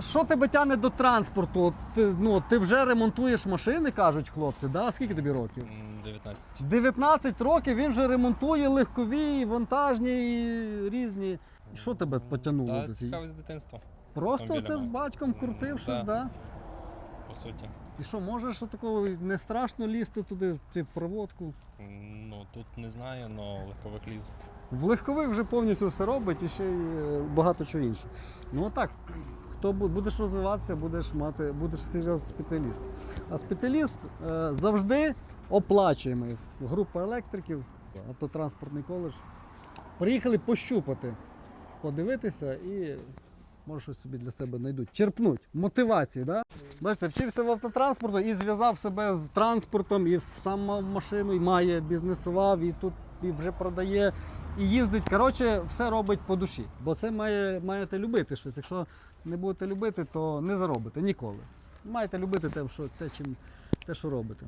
що тебе тягне до транспорту? От Ти, ну, ти вже ремонтуєш машини, кажуть хлопці, да? скільки тобі років? М, 19. 19 років він вже ремонтує легкові, вантажні і різні. Що тебе потягнуло Та, до цієї? цікавість дитинства, Просто автомобілями. це з батьком крутив щось, да. да? По суті. І що, можеш такого не страшно лізти туди, цю проводку? Ну, тут не знаю, але легкових ліз. В легкових вже повністю все робить і ще й е, багато чого іншого. Ну отак, хто будеш розвиватися, будеш мати, будеш серйозний спеціаліст. А спеціаліст е, завжди оплачуємий. Група електриків, автотранспортний коледж. Приїхали пощупати, подивитися і може щось собі для себе знайдуть. Черпнуть мотивації. Да? Бачите, вчився в автотранспорту і зв'язав себе з транспортом, і сам машину, і має, бізнесував, і тут і вже продає, і їздить. Коротше, все робить по душі. Бо це має, маєте любити щось. Якщо не будете любити, то не заробите ніколи. Маєте любити те, що, те, чим, те що робите.